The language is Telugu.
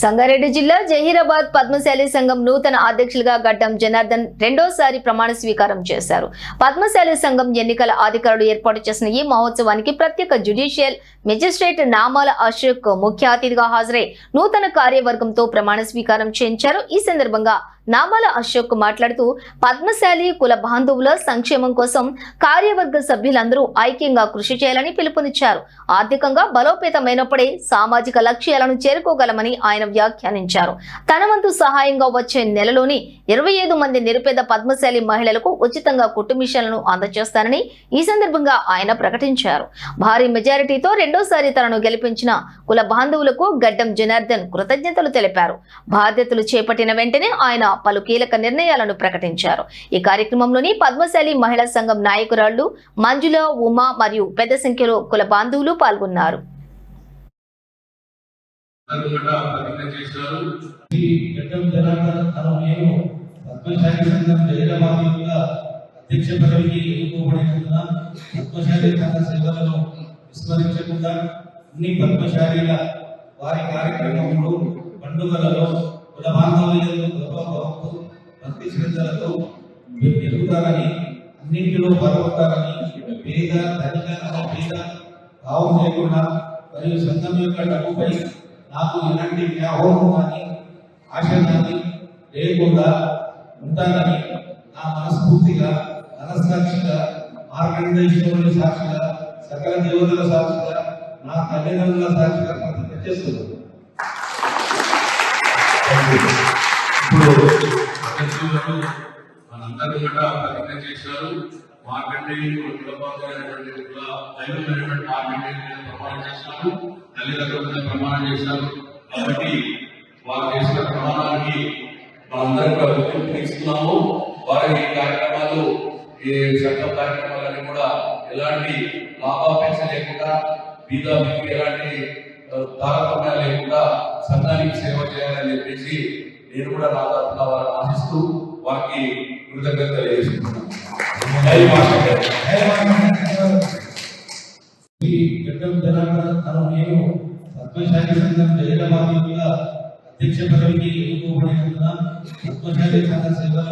సంగారెడ్డి జిల్లా జహీరాబాద్ పద్మశాలి సంఘం నూతన అధ్యక్షులుగా గడ్డం జనార్దన్ రెండోసారి ప్రమాణ స్వీకారం చేశారు. పద్మశాలి సంఘం ఎన్నికల అధికారులు ఏర్పాటు చేసిన ఈ మహోత్సవానికి ప్రత్యేక జ్యుడిషియల్ మెజిస్ట్రేట్ నామాల అశోక్ ముఖ్య అతిథిగా హాజరై నూతన కార్యవర్గంతో ప్రమాణ స్వీకారం చేయించారు. ఈ సందర్భంగా నామాల అశోక్ మాట్లాడుతూ పద్మశాలి కుల బాంధవుల సంక్షేమం కోసం కార్యవర్గ సభ్యులందరూ ఐక్యంగా కృషి చేయాలని పిలుపునిచ్చారు. ఆర్థికంగా బలోపేతమైనప్పుడే సామాజిక లక్ష్యాలను చేరుకోగలమని ఆయన వ్యాఖ్యానించారు. తన వంతు సహాయంగా వచ్చే నెలలోని ఇరవై ఐదు మంది నిరుపేద పద్మశాలి మహిళలకు ఉచితంగా కుట్టు మిషన్లను అందజేస్తానని ఈ సందర్భంగా ఆయన ప్రకటించారు. భారీ మెజారిటీతో రెండోసారి తనను గెలిపించిన కుల బాంధవులకు గడ్డం జనార్దన్ కృతజ్ఞతలు తెలిపారు. బాధ్యతలు చేపట్టిన వెంటనే ఆయన పలు కీలక నిర్ణయాలను ప్రకటించారు. ఈ కార్యక్రమంలోని పద్మశాలి మహిళా సంఘం నాయకురాళ్ళు మంజుల ఉమా మరియు పెద్ద సంఖ్యలో కుల బాంధవులు పాల్గొన్నారు. పద్మశాలి సంఘం అధ్యక్ష పదవికి ఎన్నుకోబడినందున పద్మశాలి సంఘ సేవలను విస్మరించకుండా అన్ని పద్మశాలీల వారి కార్యక్రమంలో పండుగలలో కుల బాంధవ్యాలను భక్తి శ్రద్ధలతో అన్నింటిలో పాల్గొంటారని పేద ధనిక పేద భావం లేకుండా మరియు సంఘం యొక్క డబ్బుపై నాకు ఎలాంటి వ్యామోహం కానీ ఆశ కానీ లేకుండా ఉంటానని నా మనస్ఫూర్తిగా మనస్సాక్షిగా మార్గండేశ్వరుని సాక్షిగా సకల దేవతల సాక్షిగా నా తల్లిదండ్రుల సాక్షిగా ప్రతిజ్ఞ చేస్తున్నాను ఇప్పుడు అధ్యక్షులకు మనందరూ కూడా ప్రతిజ్ఞ చేశారు. మార్కండేయులు కులపాలైనటువంటి కుల దైవమైనటువంటి మార్కండేయుల మీద ప్రమాణం చేశారు. తల్లిదండ్రుల మీద ప్రమాణం చేశారు. కాబట్టి వారు చేసిన ప్రమాణానికి మనందరం కూడా గుర్తింపు ఇస్తున్నాము. వారి ఈ కార్యక్రమాలు ఈ చట్ట కార్యక్రమాలన్నీ కూడా ఎలాంటి లాభాపేక్ష లేకుండా బీద మీకు ఎలాంటి ఆ, తారతమ్యాలు లేకుండా సంఘానికి సేవ చేయాలని చెప్పేసి నేను కూడా నా తరఫున వారిని ఆశిస్తూ వారికి కృతజ్ఞత తెలియజేస్తున్నాను నేను పద్మశాలి సంఘం జైలబాధితులుగా అధ్యక్ష పదవికి ఎన్నుకోబడినందున పద్మశాలి సంఘ సేవలను